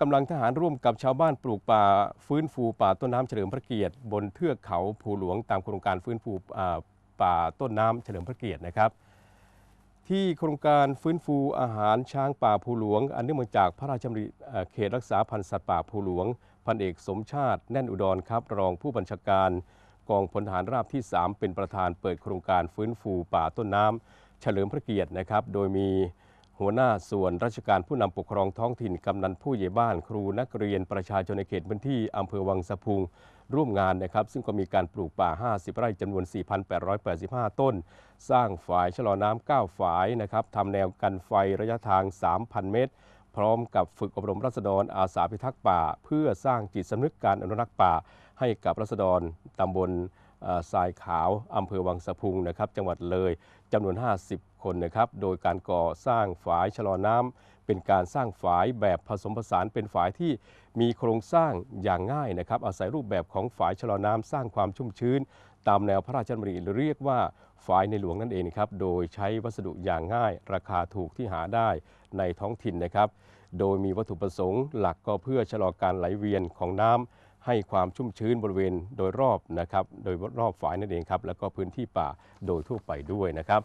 กำลังทหารร่วมกับชาวบ้านปลูกป่าฟื้นฟูป่าต้นน้ำเฉลิมพระเกียรติ บนเทือกเขาภูหลวงตามโครงการฟื้นฟูป่าต้นน้ำเฉลิมพระเกียรตินะครับ ที่โครงการฟื้นฟูอาหารช้างป่าภูหลวง อันเนื่องมาจากพระราชดำริเอ่อเขตรักษาพันธุ์สัตว์ป่าภูหลวง พันเอกสมชาติแน่นอุดรครับรองผู้บัญชาการกองพลทหารราบที่ 3 เป็นประธานเปิดโครงการฟื้นฟูป่าต้นน้ำเฉลิมพระเกียรตินะครับ โดยมี หัวหน้าส่วนราชการผู้นำปกครองท้องถิ่นกำนันผู้ใหญ่บ้าน ครูนักเรียนประชาชนในเขตพื้นที่อำเภอวังสะพุงร่วมงานนะครับ ซึ่งก็มีการปลูกป่า 50 ไร่จำนวน 4,885 ต้น สร้างฝายชะลอน้ำ9ฝายนะครับทำแนวกันไฟระยะทาง 3,000 เมตร พร้อมกับฝึกอบรมรัษฎรอาสาพิทักษ์ป่า เพื่อสร้างจิตสำนึกการอนุรักษ์ป่า ให้กับรัษฎรตำบล ทรายขาวอำเภอวังสะพุงนะครับ จังหวัดเลยจำนวน 50 คนนะครับ โดยการก่อสร้างฝายชะลอน้ำเป็นการสร้างฝายแบบผสมผสานเป็นฝายที่มีโครงสร้างอย่างง่ายนะครับ อาศัยรูปแบบของฝายชะลอน้ำสร้างความชุ่มชื้น ตามแนวพระราชดำริหรือเรียกว่าฝายในหลวงนั่นเองครับ โดยใช้วัสดุอย่างง่าย ราคาถูกที่หาได้ในท้องถิ่นนะครับ โดยมีวัตถุประสงค์หลักก็เพื่อชะลอการไหลเวียนของน้ำ ให้ความชุ่มชื้นบริเวณโดยรอบนะครับ โดยรอบฝายนั่นเองครับ แล้วก็พื้นที่ป่าโดยทั่วไปด้วยนะครับ